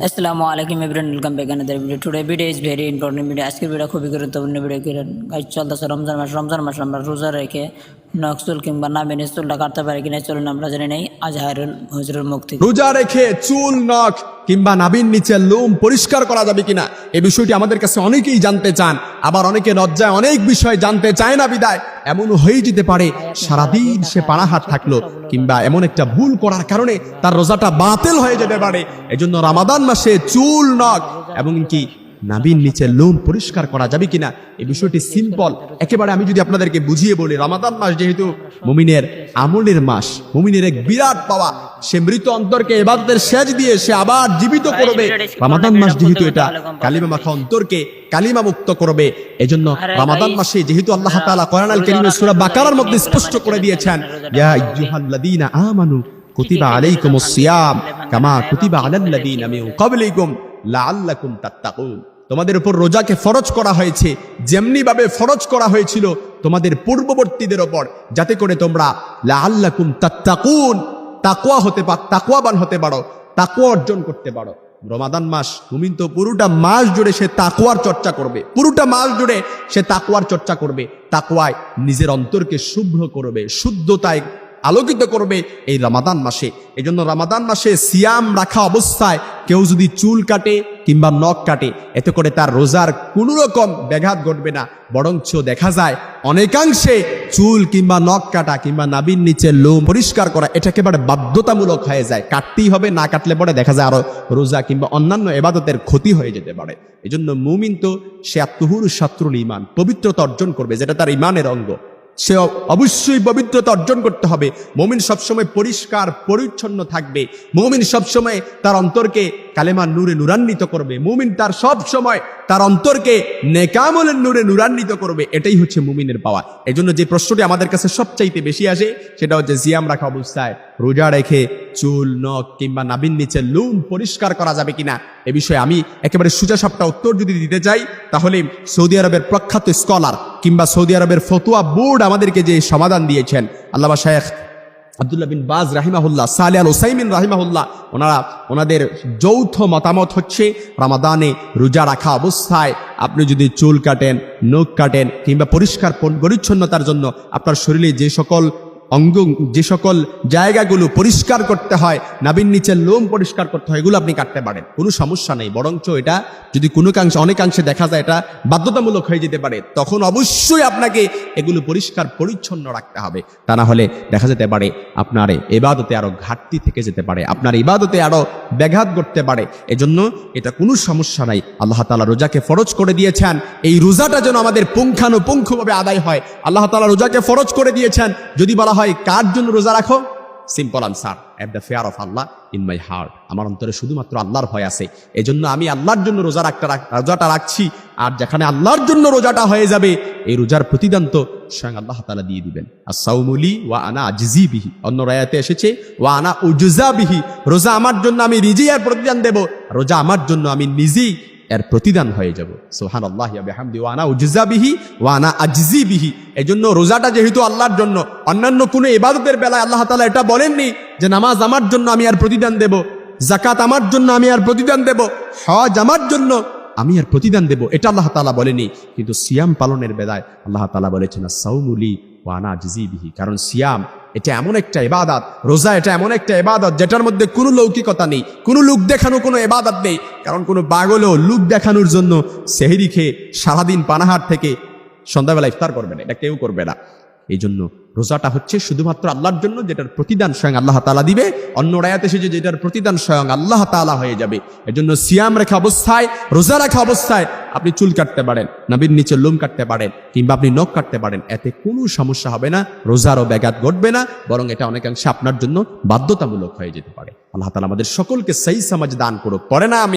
আসসালামু আলাইকুম everyone welcome back another video today video is very important video আজকের video খুবই গুরুত্বপূর্ণ ভিডিও চলতেছে রমজান মাস রমজান মাস আমরা রোজা রেখে নকসুল কিংবা নামিন চুলটা কাটতে পারি কিনা চলুন আমরা জানি নেই। আজহারুল হজরুল মুক্তি। রোজা রেখে চুল, নখ কিংবা নাবির নিচে লোম পরিষ্কার করা যাবে কিনা? এই বিষয়টি আমাদের কাছে অনেকেই জানতে চান। আবার অনেকে লজ্জায় অনেক বিষয় জানতে চায় না বিদায়। এমন হয়ে যেতে পারে, সারাদিন সে পাড়াহাট থাকল কিংবা এমন একটা ভুল করার কারণে তার রোজাটা বাতিল হয়ে যেতে পারে। এজন্য রামাদান মাসে চুল, নখ এবং কি নাবির নিচে লোম পরিষ্কার করা যাবে কিনা? এই বিষয়টি সিম্পল একেবারে আমি যদি আপনাদেরকে বুঝিয়ে বলি, রামাদান মাস যেহেতু মুমিনের আমলের মাস, মুমিনের এক বিরাট পাওয়া, সে মৃত অন্তরকে এবাদতের সেচ দিয়ে সে আবার জীবিত করবে। রামাদান মাস যেহেতু এটা কালিমা মাখা অন্তরকে কালিমা মুক্ত করবে, এজন্য রামাদান মাসে যেহেতু আল্লাহ তাআলা কোরআন আল সূরা বাকারার মধ্যে স্পষ্ট করে দিয়েছেন, ইয়া আমানু কুতিবা আলাইকুমুস সিয়াম, কামা কুতিবা আলাল্লাযীনা মিন ক্বাবলিকুম লাআল্লাকুম তাত্তাকুন। তোমাদের উপর রোজাকে ফরজ করা হয়েছে যেমনি ভাবে ফরজ করা হয়েছিল তোমাদের পূর্ববর্তীদের ওপর, যাতে করে তোমরা লাআল্লাকুম তাত্তাকুন, তাকওয়া হতে পার তাকুয়াবান হতে পারো তাকুয়া অর্জন করতে পারো। রমাদান মাস, মুমিন তো পুরোটা মাস জুড়ে সে তাকওয়ার চর্চা করবে, পুরোটা মাস জুড়ে সে তাকওয়ার চর্চা করবে, তাকওয়ায় নিজের অন্তরকে শুভ্র করবে, শুদ্ধতায় আলোকিত করবে এই রামাদান মাসে। এই জন্য রামাদান মাসে সিয়াম রাখা অবস্থায় কেউ যদি চুল কাটে কিংবা নখ কাটে, এতে করে তার রোজার কোনো রকম ব্যাঘাত ঘটবে না। বরঞ্চ দেখা যায় অনেকাংশে চুল কিংবা নখ কাটা কিংবা নাবির নিচে লোম পরিষ্কার করা, এটা একেবারে বাধ্যতামূলক হয়ে যায়। কাটতেই হবে, না কাটলে পরে দেখা যায় আরও রোজা কিংবা অন্যান্য এবাদতের ক্ষতি হয়ে যেতে পারে। এই জন্য মুমিন তো সে আত্মহুর শত্রুল ইমান পবিত্রতা অর্জন করবে, যেটা তার ইমানের অঙ্গ। সে অবশ্যই পবিত্রতা অর্জন করতে হবে। মমিন সবসময় পরিষ্কার, পরিচ্ছন্ন থাকবে। মমিন সবসময় তার অন্তরকে কালেমার নূরে নুরান্বিত করবে। মুমিন তার সব সময় তার অন্তরকে নেকামলের নূরে নুরান্বিত করবে। এটাই হচ্ছে মুমিনের পাওয়া। এজন্য যে প্রশ্নটি আমাদের কাছে সবচাইতে বেশি আসে, সেটা হচ্ছে জিয়াম রাখা অবস্থায়, রোজা রেখে চুল, নখ কিংবা নাবিন নিচে লুম পরিষ্কার করা যাবে কিনা? এ বিষয়ে আমি একেবারে সুজা উত্তর যদি দিতে চাই, তাহলে সৌদি আরবের প্রখ্যাত স্কলার কিংবা সৌদি আরবের ফতুয়া বোর্ড আমাদেরকে যে সমাধান দিয়েছেন আল্লাহ শেখ আবদুল্লাহ বিন বাজ রাহিমাহুল্লাহ, সালে আল ওসাইমিন রাহিমাহুল্লাহ, ওনারা ওনাদের যৌথ মতামত হচ্ছে, রামাদানে রোজা রাখা অবস্থায় আপনি যদি চুল কাটেন, নখ কাটেন কিংবা পরিষ্কার পরিচ্ছন্নতার জন্য আপনার শরীরে যে সকল অঙ্গ, যে সকল জায়গাগুলো পরিষ্কার করতে হয় নাবিন নিচের লোম পরিষ্কার করতে হয়, এগুলো আপনি কাটতে পারেন। কোনো সমস্যা নেই, বরঞ্চ এটা যদি কোনো কাংশে অনেকাংশে দেখা যায় এটা বাধ্যতামূলক হয়ে যেতে পারে, তখন অবশ্যই আপনাকে এগুলো পরিষ্কার, পরিচ্ছন্ন রাখতে হবে। তা না হলে দেখা যেতে পারে আপনার এবাদতে আরও ঘাটতি থেকে যেতে পারে, আপনার ইবাদতে আরও ব্যাঘাত করতে পারে। এজন্য এটা কোনো সমস্যা নাই। আল্লাহ তাআলা রোজাকে ফরজ করে দিয়েছেন, এই রোজাটা যেন আমাদের পুঙ্খানুপুঙ্খভাবে আদায় হয়। আল্লাহ তাআলা রোজাকে ফরজ করে দিয়েছেন, যদি বলা হয় কার জন্য রোজা রাখো? Simple answer at the fear of Allah in my heart আমার অন্তরে শুধুমাত্র আল্লাহর ভয় আছে। এজন্য আমি আল্লাহর জন্য রোজা রাখতে রোজাটা রাখছি। আর যেখানে আল্লাহর জন্য রোজাটা হয়ে যাবে, এই রোজার প্রতিদান তো স্বয়ং আল্লাহ তালা দিয়ে দিবেন। আর সাউমুলি ওয়া আনা আজিজি বিহি। অন্য রায়াতে এসেছে, ওয়া আনা উজুজা বিহি। রোজা আমার জন্য আমি নিজেই আর প্রতিদান দেব। রোজা আমার জন্য আমি নিজেই এর প্রতিদান হয়ে যাব। সোহান আল্লাহ বিহামদি ওয়ানা উজুজা বিহি ওয়ানা আজিজি বিহি। এই জন্য রোজাটা যেহেতু আল্লাহর জন্য, অন্যান্য কোনো ইবাদতের বেলায় আল্লাহ তালা এটা বলেননি যে নামাজ আমার জন্য আমি আর প্রতিদান দেব জাকাত আমার জন্য আমি আর প্রতিদান দেব, হজ আমার জন্য আমি আর প্রতিদান দেব, এটা আল্লাহ তালা বলেনি কিন্তু সিয়াম পালনের বেলায় আল্লাহ তালা বলেছেন সাউমুলি ওয়ানা জিজিবিহি কারণ সিয়াম এটা এমন একটা এবাদাত রোজা এটা এমন একটা এবাদত যেটার মধ্যে কোনো লৌকিকতা নেই, কোনো লুক দেখানো কোনো এবাদত নেই। কারণ কোনো বাগলও লুক দেখানোর জন্য সেহেরি খেয়ে সারাদিন পানাহার থেকে সন্ধ্যাবেলা ইফতার করবে না, এটা কেউ করবে না। এই জন্য রোজাটা হচ্ছে শুধুমাত্র আল্লাহর জন্য যেটার প্রতিদান স্বয়ং আল্লাহ তালা দিবে, অন্য রায়াত এসেছে যেটার প্রতিদান স্বয়ং আল্লাহ তালা হয়ে যাবে। এজন্য সিয়াম রেখা অবস্থায়, রোজা রাখা অবস্থায় আপনি চুল কাটতে পারেন, নাবির নিচে লোম কাটতে পারেন, কিংবা আপনি নখ কাটতে পারেন, এতে কোনো সমস্যা হবে না, রোজারও ব্যাঘাত ঘটবে না, বরং এটা অনেকাংশে আপনার জন্য বাধ্যতামূলক হয়ে যেতে পারে। আল্লাহ তালা আমাদের সকলকে সেই সমাজ দান করুক পরে না আমি